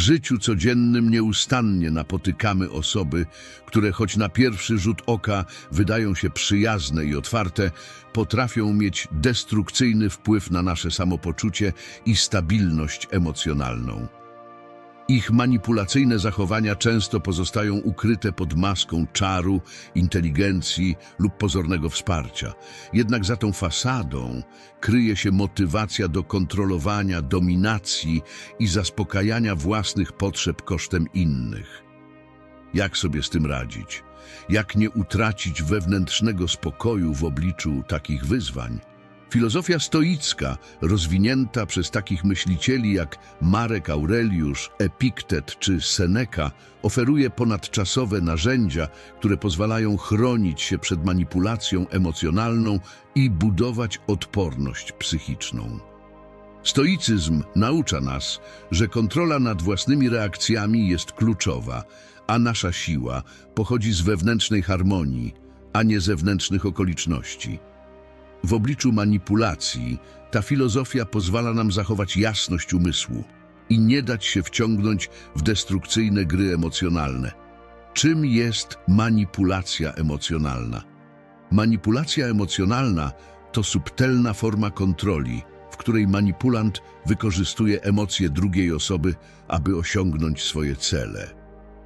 życiu codziennym nieustannie napotykamy osoby, które choć na pierwszy rzut oka wydają się przyjazne i otwarte, potrafią mieć destrukcyjny wpływ na nasze samopoczucie i stabilność emocjonalną. Ich manipulacyjne zachowania często pozostają ukryte pod maską czaru, inteligencji lub pozornego wsparcia. Jednak za tą fasadą kryje się motywacja do kontrolowania, dominacji i zaspokajania własnych potrzeb kosztem innych. Jak sobie z tym radzić? Jak nie utracić wewnętrznego spokoju w obliczu takich wyzwań? Filozofia stoicka, rozwinięta przez takich myślicieli jak Marek Aureliusz, Epiktet czy Seneca, oferuje ponadczasowe narzędzia, które pozwalają chronić się przed manipulacją emocjonalną i budować odporność psychiczną. Stoicyzm naucza nas, że kontrola nad własnymi reakcjami jest kluczowa, a nasza siła pochodzi z wewnętrznej harmonii, a nie zewnętrznych okoliczności. W obliczu manipulacji ta filozofia pozwala nam zachować jasność umysłu i nie dać się wciągnąć w destrukcyjne gry emocjonalne. Czym jest manipulacja emocjonalna? Manipulacja emocjonalna to subtelna forma kontroli, w której manipulant wykorzystuje emocje drugiej osoby, aby osiągnąć swoje cele.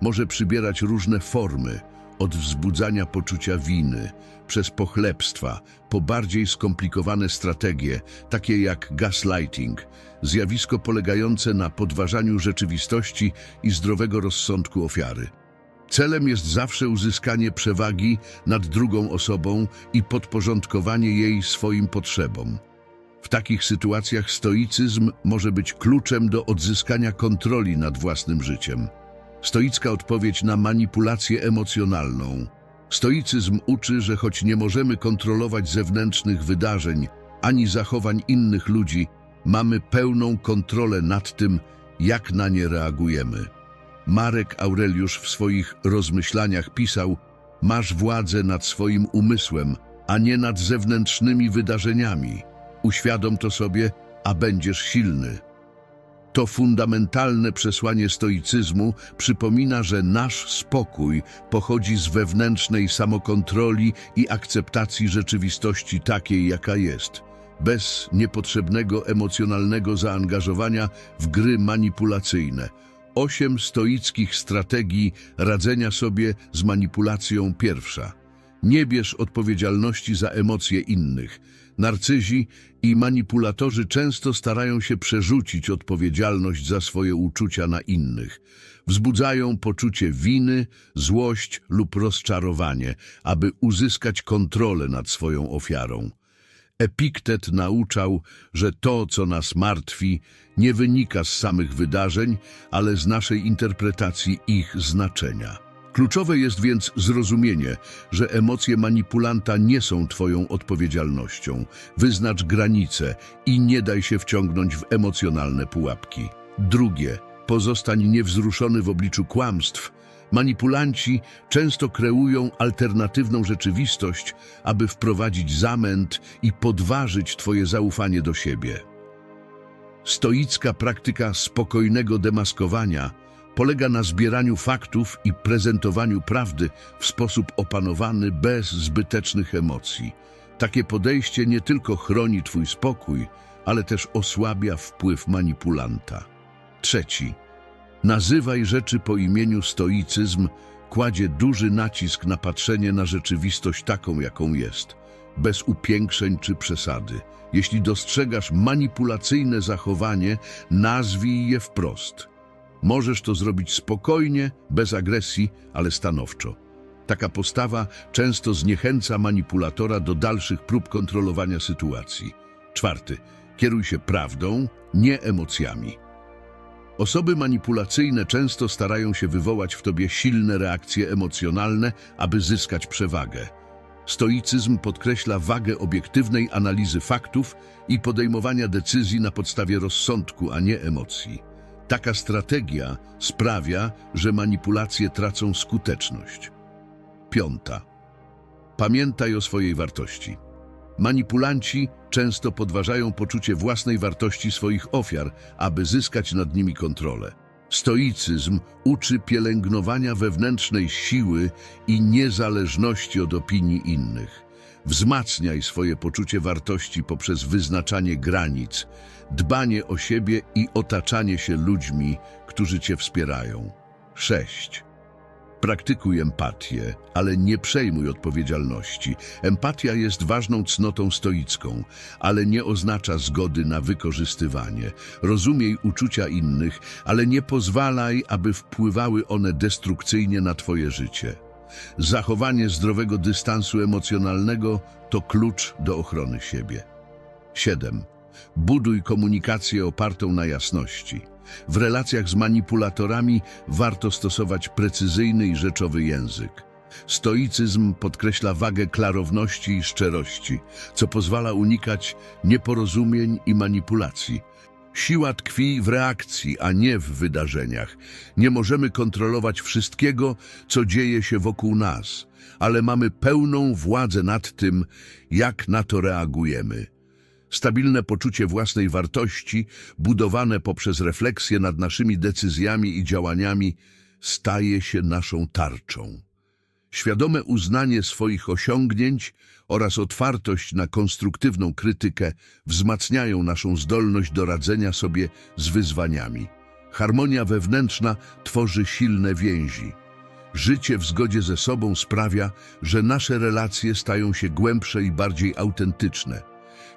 Może przybierać różne formy, od wzbudzania poczucia winy, przez pochlebstwa, po bardziej skomplikowane strategie, takie jak gaslighting, zjawisko polegające na podważaniu rzeczywistości i zdrowego rozsądku ofiary. Celem jest zawsze uzyskanie przewagi nad drugą osobą i podporządkowanie jej swoim potrzebom. W takich sytuacjach stoicyzm może być kluczem do odzyskania kontroli nad własnym życiem. Stoicka odpowiedź na manipulację emocjonalną. Stoicyzm uczy, że choć nie możemy kontrolować zewnętrznych wydarzeń ani zachowań innych ludzi, mamy pełną kontrolę nad tym, jak na nie reagujemy. Marek Aureliusz w swoich rozmyślaniach pisał: Masz władzę nad swoim umysłem, a nie nad zewnętrznymi wydarzeniami. Uświadom to sobie, a będziesz silny. To fundamentalne przesłanie stoicyzmu przypomina, że nasz spokój pochodzi z wewnętrznej samokontroli i akceptacji rzeczywistości takiej, jaka jest, bez niepotrzebnego emocjonalnego zaangażowania w gry manipulacyjne. Osiem stoickich strategii radzenia sobie z manipulacją pierwsza. Nie bierz odpowiedzialności za emocje innych. Narcyzi i manipulatorzy często starają się przerzucić odpowiedzialność za swoje uczucia na innych. Wzbudzają poczucie winy, złość lub rozczarowanie, aby uzyskać kontrolę nad swoją ofiarą. Epiktet nauczał, że to, co nas martwi, nie wynika z samych wydarzeń, ale z naszej interpretacji ich znaczenia. Kluczowe jest więc zrozumienie, że emocje manipulanta nie są Twoją odpowiedzialnością. Wyznacz granice i nie daj się wciągnąć w emocjonalne pułapki. Drugie, pozostań niewzruszony w obliczu kłamstw. Manipulanci często kreują alternatywną rzeczywistość, aby wprowadzić zamęt i podważyć Twoje zaufanie do siebie. Stoicka praktyka spokojnego demaskowania polega na zbieraniu faktów i prezentowaniu prawdy w sposób opanowany bez zbytecznych emocji. Takie podejście nie tylko chroni Twój spokój, ale też osłabia wpływ manipulanta. Trzeci. Nazywaj rzeczy po imieniu stoicyzm kładzie duży nacisk na patrzenie na rzeczywistość taką, jaką jest, bez upiększeń czy przesady. Jeśli dostrzegasz manipulacyjne zachowanie, nazwij je wprost. Możesz to zrobić spokojnie, bez agresji, ale stanowczo. Taka postawa często zniechęca manipulatora do dalszych prób kontrolowania sytuacji. Czwarty. Kieruj się prawdą, nie emocjami. Osoby manipulacyjne często starają się wywołać w tobie silne reakcje emocjonalne, aby zyskać przewagę. Stoicyzm podkreśla wagę obiektywnej analizy faktów i podejmowania decyzji na podstawie rozsądku, a nie emocji. Taka strategia sprawia, że manipulacje tracą skuteczność. Piąta. Pamiętaj o swojej wartości. Manipulanci często podważają poczucie własnej wartości swoich ofiar, aby zyskać nad nimi kontrolę. Stoicyzm uczy pielęgnowania wewnętrznej siły i niezależności od opinii innych. Wzmacniaj swoje poczucie wartości poprzez wyznaczanie granic, dbanie o siebie i otaczanie się ludźmi, którzy cię wspierają. 6. Praktykuj empatię, ale nie przejmuj odpowiedzialności. Empatia jest ważną cnotą stoicką, ale nie oznacza zgody na wykorzystywanie. Rozumiej uczucia innych, ale nie pozwalaj, aby wpływały one destrukcyjnie na twoje życie. Zachowanie zdrowego dystansu emocjonalnego to klucz do ochrony siebie. 7. Buduj komunikację opartą na jasności. W relacjach z manipulatorami warto stosować precyzyjny i rzeczowy język. Stoicyzm podkreśla wagę klarowności i szczerości, co pozwala unikać nieporozumień i manipulacji. Siła tkwi w reakcji, a nie w wydarzeniach. Nie możemy kontrolować wszystkiego, co dzieje się wokół nas, ale mamy pełną władzę nad tym, jak na to reagujemy. Stabilne poczucie własnej wartości, budowane poprzez refleksję nad naszymi decyzjami i działaniami, staje się naszą tarczą. Świadome uznanie swoich osiągnięć oraz otwartość na konstruktywną krytykę wzmacniają naszą zdolność do radzenia sobie z wyzwaniami. Harmonia wewnętrzna tworzy silne więzi. Życie w zgodzie ze sobą sprawia, że nasze relacje stają się głębsze i bardziej autentyczne.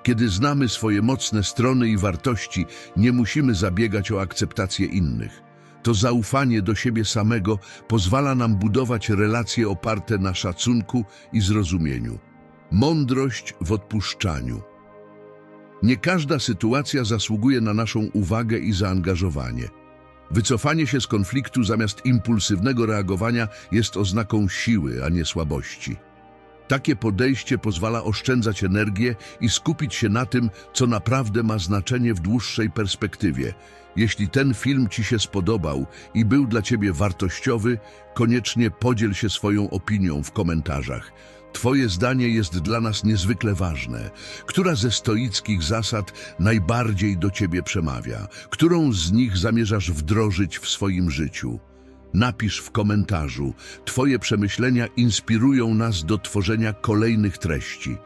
Kiedy znamy swoje mocne strony i wartości, nie musimy zabiegać o akceptację innych. To zaufanie do siebie samego pozwala nam budować relacje oparte na szacunku i zrozumieniu. Mądrość w odpuszczaniu. Nie każda sytuacja zasługuje na naszą uwagę i zaangażowanie. Wycofanie się z konfliktu zamiast impulsywnego reagowania jest oznaką siły, a nie słabości. Takie podejście pozwala oszczędzać energię i skupić się na tym, co naprawdę ma znaczenie w dłuższej perspektywie. Jeśli ten film Ci się spodobał i był dla Ciebie wartościowy, koniecznie podziel się swoją opinią w komentarzach. Twoje zdanie jest dla nas niezwykle ważne. Która ze stoickich zasad najbardziej do Ciebie przemawia? Którą z nich zamierzasz wdrożyć w swoim życiu? Napisz w komentarzu. Twoje przemyślenia inspirują nas do tworzenia kolejnych treści.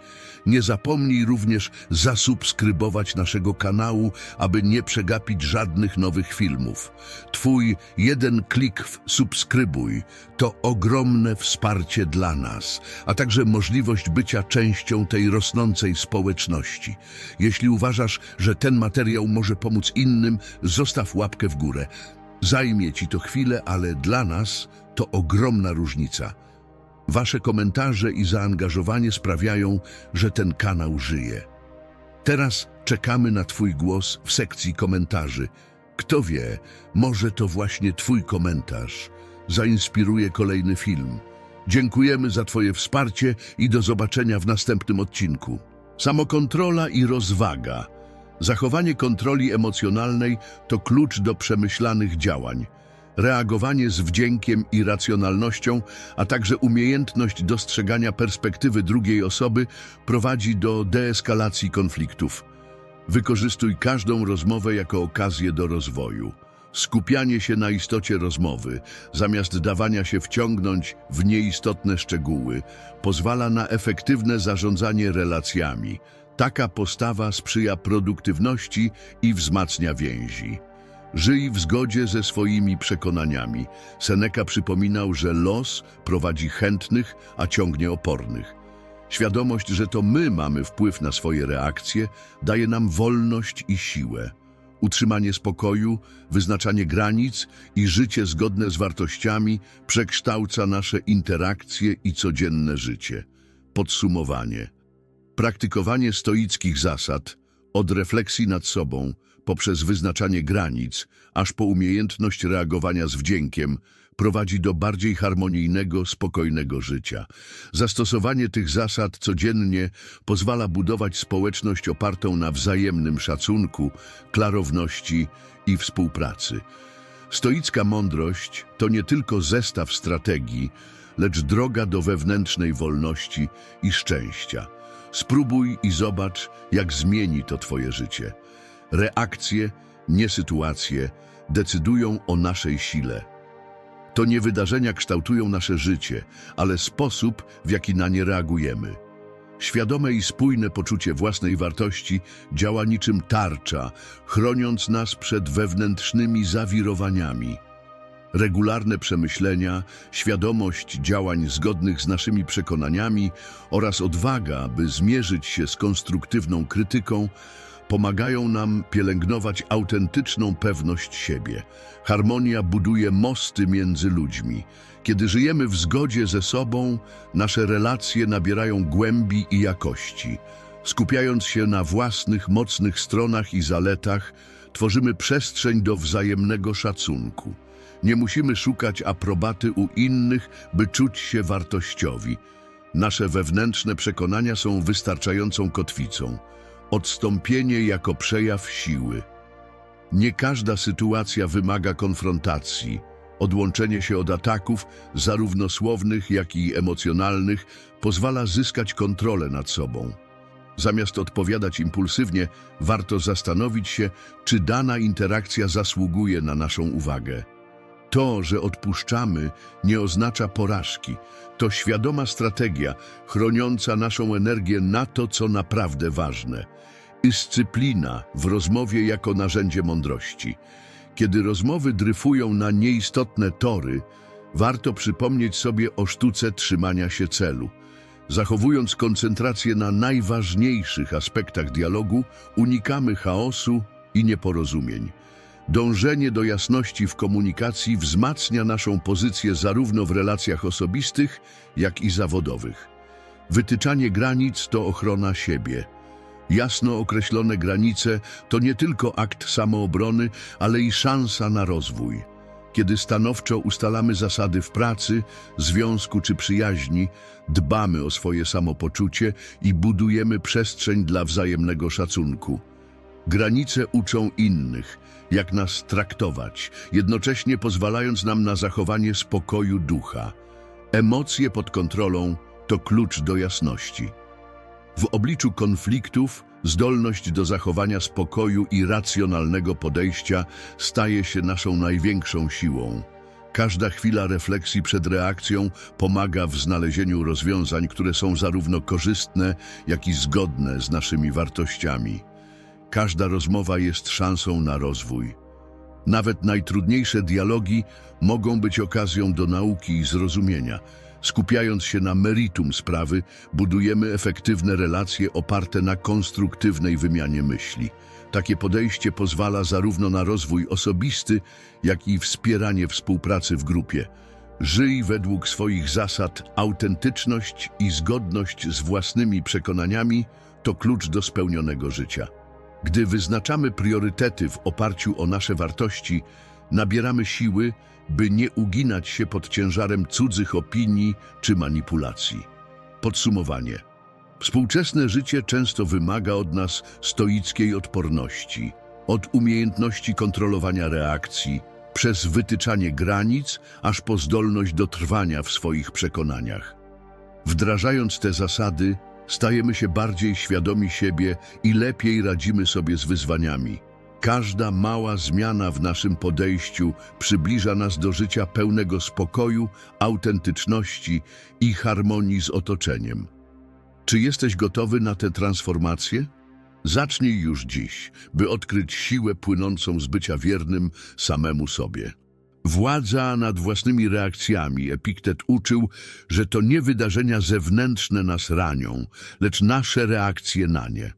Nie zapomnij również zasubskrybować naszego kanału, aby nie przegapić żadnych nowych filmów. Twój jeden klik w subskrybuj to ogromne wsparcie dla nas, a także możliwość bycia częścią tej rosnącej społeczności. Jeśli uważasz, że ten materiał może pomóc innym, zostaw łapkę w górę. Zajmie ci to chwilę, ale dla nas to ogromna różnica. Wasze komentarze i zaangażowanie sprawiają, że ten kanał żyje. Teraz czekamy na Twój głos w sekcji komentarzy. Kto wie, może to właśnie Twój komentarz zainspiruje kolejny film. Dziękujemy za Twoje wsparcie i do zobaczenia w następnym odcinku. Samokontrola i rozwaga. Zachowanie kontroli emocjonalnej to klucz do przemyślanych działań. Reagowanie z wdziękiem i racjonalnością, a także umiejętność dostrzegania perspektywy drugiej osoby prowadzi do deeskalacji konfliktów. Wykorzystuj każdą rozmowę jako okazję do rozwoju. Skupianie się na istocie rozmowy, zamiast dawania się wciągnąć w nieistotne szczegóły, pozwala na efektywne zarządzanie relacjami. Taka postawa sprzyja produktywności i wzmacnia więzi. Żyj w zgodzie ze swoimi przekonaniami. Seneca przypominał, że los prowadzi chętnych, a ciągnie opornych. Świadomość, że to my mamy wpływ na swoje reakcje, daje nam wolność i siłę. Utrzymanie spokoju, wyznaczanie granic i życie zgodne z wartościami przekształca nasze interakcje i codzienne życie. Podsumowanie. Praktykowanie stoickich zasad, od refleksji nad sobą, poprzez wyznaczanie granic, aż po umiejętność reagowania z wdziękiem, prowadzi do bardziej harmonijnego, spokojnego życia. Zastosowanie tych zasad codziennie pozwala budować społeczność opartą na wzajemnym szacunku, klarowności i współpracy. Stoicka mądrość to nie tylko zestaw strategii, lecz droga do wewnętrznej wolności i szczęścia. Spróbuj i zobacz, jak zmieni to Twoje życie. Reakcje, nie sytuacje, decydują o naszej sile. To nie wydarzenia kształtują nasze życie, ale sposób, w jaki na nie reagujemy. Świadome i spójne poczucie własnej wartości działa niczym tarcza, chroniąc nas przed wewnętrznymi zawirowaniami. Regularne przemyślenia, świadomość działań zgodnych z naszymi przekonaniami oraz odwaga, by zmierzyć się z konstruktywną krytyką, pomagają nam pielęgnować autentyczną pewność siebie. Harmonia buduje mosty między ludźmi. Kiedy żyjemy w zgodzie ze sobą, nasze relacje nabierają głębi i jakości. Skupiając się na własnych mocnych stronach i zaletach, tworzymy przestrzeń do wzajemnego szacunku. Nie musimy szukać aprobaty u innych, by czuć się wartościowi. Nasze wewnętrzne przekonania są wystarczającą kotwicą. Odstąpienie jako przejaw siły. Nie każda sytuacja wymaga konfrontacji. Odłączenie się od ataków, zarówno słownych, jak i emocjonalnych, pozwala zyskać kontrolę nad sobą. Zamiast odpowiadać impulsywnie, warto zastanowić się, czy dana interakcja zasługuje na naszą uwagę. To, że odpuszczamy, nie oznacza porażki. To świadoma strategia, chroniąca naszą energię na to, co naprawdę ważne. Dyscyplina w rozmowie jako narzędzie mądrości. Kiedy rozmowy dryfują na nieistotne tory, warto przypomnieć sobie o sztuce trzymania się celu. Zachowując koncentrację na najważniejszych aspektach dialogu, unikamy chaosu i nieporozumień. Dążenie do jasności w komunikacji wzmacnia naszą pozycję zarówno w relacjach osobistych, jak i zawodowych. Wytyczanie granic to ochrona siebie. Jasno określone granice to nie tylko akt samoobrony, ale i szansa na rozwój. Kiedy stanowczo ustalamy zasady w pracy, związku czy przyjaźni, dbamy o swoje samopoczucie i budujemy przestrzeń dla wzajemnego szacunku. Granice uczą innych, jak nas traktować, jednocześnie pozwalając nam na zachowanie spokoju ducha. Emocje pod kontrolą to klucz do jasności. W obliczu konfliktów zdolność do zachowania spokoju i racjonalnego podejścia staje się naszą największą siłą. Każda chwila refleksji przed reakcją pomaga w znalezieniu rozwiązań, które są zarówno korzystne, jak i zgodne z naszymi wartościami. Każda rozmowa jest szansą na rozwój. Nawet najtrudniejsze dialogi mogą być okazją do nauki i zrozumienia. Skupiając się na meritum sprawy, budujemy efektywne relacje oparte na konstruktywnej wymianie myśli. Takie podejście pozwala zarówno na rozwój osobisty, jak i wspieranie współpracy w grupie. Żyj według swoich zasad, autentyczność i zgodność z własnymi przekonaniami to klucz do spełnionego życia. Gdy wyznaczamy priorytety w oparciu o nasze wartości, nabieramy siły, by nie uginać się pod ciężarem cudzych opinii czy manipulacji. Podsumowanie. Współczesne życie często wymaga od nas stoickiej odporności, od umiejętności kontrolowania reakcji, przez wytyczanie granic, aż po zdolność do trwania w swoich przekonaniach. Wdrażając te zasady, stajemy się bardziej świadomi siebie i lepiej radzimy sobie z wyzwaniami. Każda mała zmiana w naszym podejściu przybliża nas do życia pełnego spokoju, autentyczności i harmonii z otoczeniem. Czy jesteś gotowy na tę transformację? Zacznij już dziś, by odkryć siłę płynącą z bycia wiernym samemu sobie. Władza nad własnymi reakcjami. Epiktet uczył, że to nie wydarzenia zewnętrzne nas ranią, lecz nasze reakcje na nie.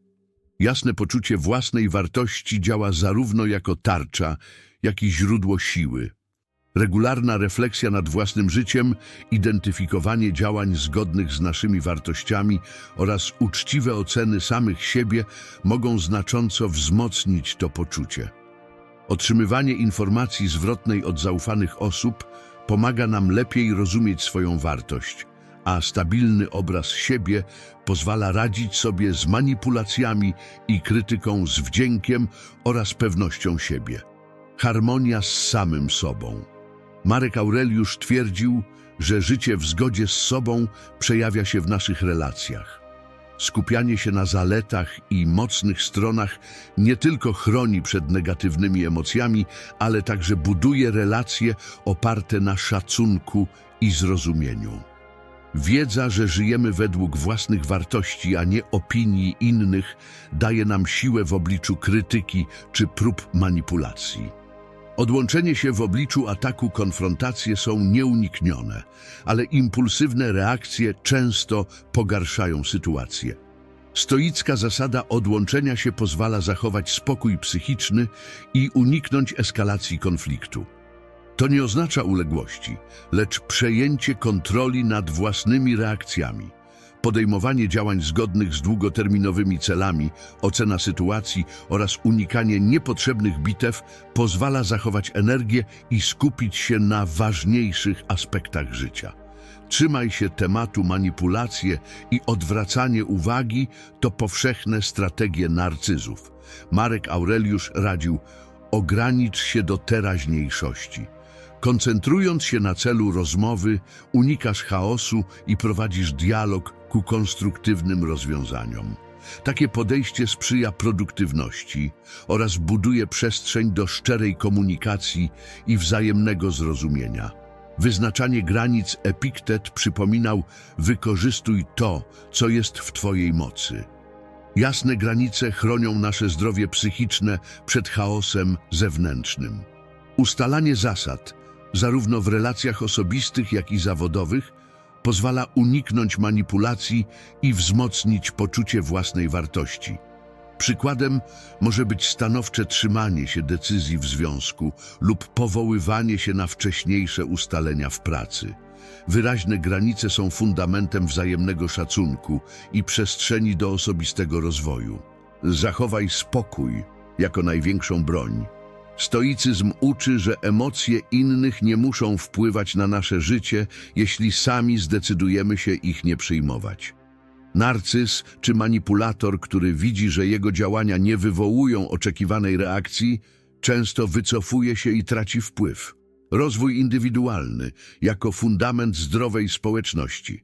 Jasne poczucie własnej wartości działa zarówno jako tarcza, jak i źródło siły. Regularna refleksja nad własnym życiem, identyfikowanie działań zgodnych z naszymi wartościami oraz uczciwe oceny samych siebie mogą znacząco wzmocnić to poczucie. Otrzymywanie informacji zwrotnej od zaufanych osób pomaga nam lepiej rozumieć swoją wartość, a stabilny obraz siebie pozwala radzić sobie z manipulacjami i krytyką z wdziękiem oraz pewnością siebie. Harmonia z samym sobą. Marek Aureliusz twierdził, że życie w zgodzie z sobą przejawia się w naszych relacjach. Skupianie się na zaletach i mocnych stronach nie tylko chroni przed negatywnymi emocjami, ale także buduje relacje oparte na szacunku i zrozumieniu. Wiedza, że żyjemy według własnych wartości, a nie opinii innych, daje nam siłę w obliczu krytyki czy prób manipulacji. Odłączenie się w obliczu ataku konfrontacje są nieuniknione, ale impulsywne reakcje często pogarszają sytuację. Stoicka zasada odłączenia się pozwala zachować spokój psychiczny i uniknąć eskalacji konfliktu. To nie oznacza uległości, lecz przejęcie kontroli nad własnymi reakcjami, podejmowanie działań zgodnych z długoterminowymi celami, ocena sytuacji oraz unikanie niepotrzebnych bitew pozwala zachować energię i skupić się na ważniejszych aspektach życia. Trzymaj się tematu manipulacje i odwracanie uwagi to powszechne strategie narcyzów. Marek Aureliusz radził ogranicz się do teraźniejszości. Koncentrując się na celu rozmowy, unikasz chaosu i prowadzisz dialog ku konstruktywnym rozwiązaniom. Takie podejście sprzyja produktywności oraz buduje przestrzeń do szczerej komunikacji i wzajemnego zrozumienia. Wyznaczanie granic Epiktet przypominał wykorzystuj to, co jest w Twojej mocy. Jasne granice chronią nasze zdrowie psychiczne przed chaosem zewnętrznym. Ustalanie zasad, zarówno w relacjach osobistych, jak i zawodowych, pozwala uniknąć manipulacji i wzmocnić poczucie własnej wartości. Przykładem może być stanowcze trzymanie się decyzji w związku lub powoływanie się na wcześniejsze ustalenia w pracy. Wyraźne granice są fundamentem wzajemnego szacunku i przestrzeni do osobistego rozwoju. Zachowaj spokój jako największą broń. Stoicyzm uczy, że emocje innych nie muszą wpływać na nasze życie, jeśli sami zdecydujemy się ich nie przyjmować. Narcyz czy manipulator, który widzi, że jego działania nie wywołują oczekiwanej reakcji, często wycofuje się i traci wpływ. Rozwój indywidualny jako fundament zdrowej społeczności.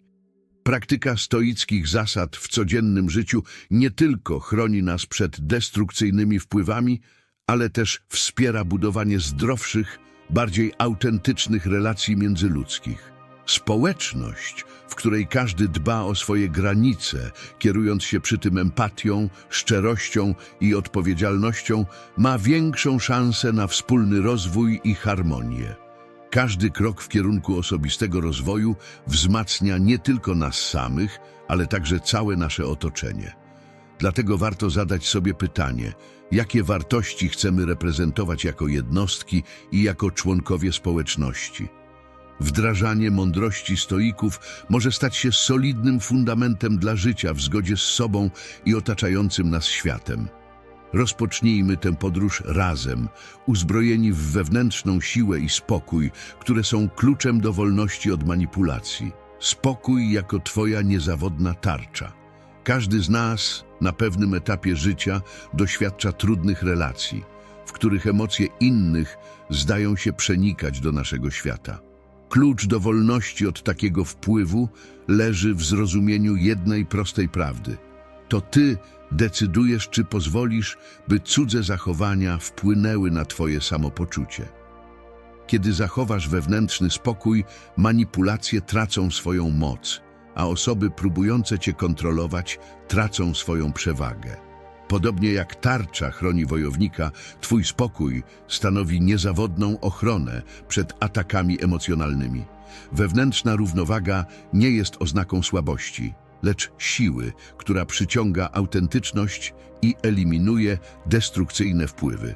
Praktyka stoickich zasad w codziennym życiu nie tylko chroni nas przed destrukcyjnymi wpływami, ale też wspiera budowanie zdrowszych, bardziej autentycznych relacji międzyludzkich. Społeczność, w której każdy dba o swoje granice, kierując się przy tym empatią, szczerością i odpowiedzialnością, ma większą szansę na wspólny rozwój i harmonię. Każdy krok w kierunku osobistego rozwoju wzmacnia nie tylko nas samych, ale także całe nasze otoczenie. Dlatego warto zadać sobie pytanie, jakie wartości chcemy reprezentować jako jednostki i jako członkowie społeczności. Wdrażanie mądrości stoików może stać się solidnym fundamentem dla życia w zgodzie z sobą i otaczającym nas światem. Rozpocznijmy tę podróż razem, uzbrojeni w wewnętrzną siłę i spokój, które są kluczem do wolności od manipulacji. Spokój jako Twoja niezawodna tarcza. Każdy z nas na pewnym etapie życia doświadcza trudnych relacji, w których emocje innych zdają się przenikać do naszego świata. Klucz do wolności od takiego wpływu leży w zrozumieniu jednej prostej prawdy. To ty decydujesz, czy pozwolisz, by cudze zachowania wpłynęły na twoje samopoczucie. Kiedy zachowasz wewnętrzny spokój, manipulacje tracą swoją moc, a osoby próbujące cię kontrolować tracą swoją przewagę. Podobnie jak tarcza chroni wojownika, twój spokój stanowi niezawodną ochronę przed atakami emocjonalnymi. Wewnętrzna równowaga nie jest oznaką słabości, lecz siły, która przyciąga autentyczność i eliminuje destrukcyjne wpływy.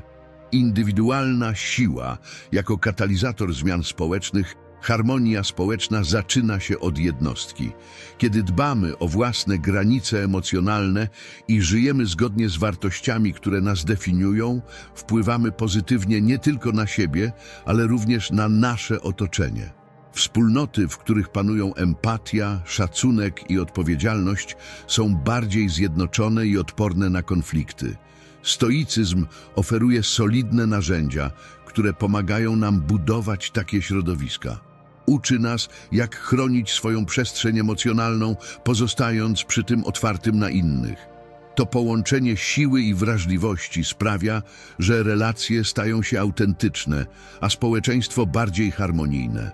Indywidualna siła jako katalizator zmian społecznych Harmonia społeczna zaczyna się od jednostki. Kiedy dbamy o własne granice emocjonalne i żyjemy zgodnie z wartościami, które nas definiują, wpływamy pozytywnie nie tylko na siebie, ale również na nasze otoczenie. Wspólnoty, w których panują empatia, szacunek i odpowiedzialność, są bardziej zjednoczone i odporne na konflikty. Stoicyzm oferuje solidne narzędzia, które pomagają nam budować takie środowiska. Uczy nas, jak chronić swoją przestrzeń emocjonalną, pozostając przy tym otwartym na innych. To połączenie siły i wrażliwości sprawia, że relacje stają się autentyczne, a społeczeństwo bardziej harmonijne.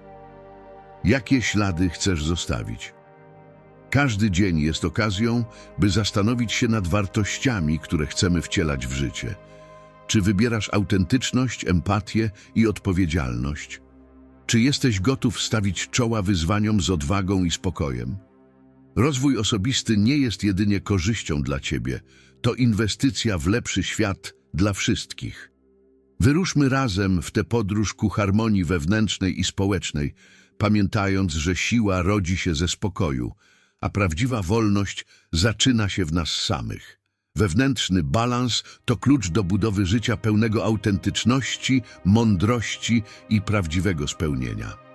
Jakie ślady chcesz zostawić? Każdy dzień jest okazją, by zastanowić się nad wartościami, które chcemy wcielać w życie. Czy wybierasz autentyczność, empatię i odpowiedzialność? Czy jesteś gotów stawić czoła wyzwaniom z odwagą i spokojem? Rozwój osobisty nie jest jedynie korzyścią dla Ciebie, to inwestycja w lepszy świat dla wszystkich. Wyruszmy razem w tę podróż ku harmonii wewnętrznej i społecznej, pamiętając, że siła rodzi się ze spokoju, a prawdziwa wolność zaczyna się w nas samych. Wewnętrzny balans to klucz do budowy życia pełnego autentyczności, mądrości i prawdziwego spełnienia.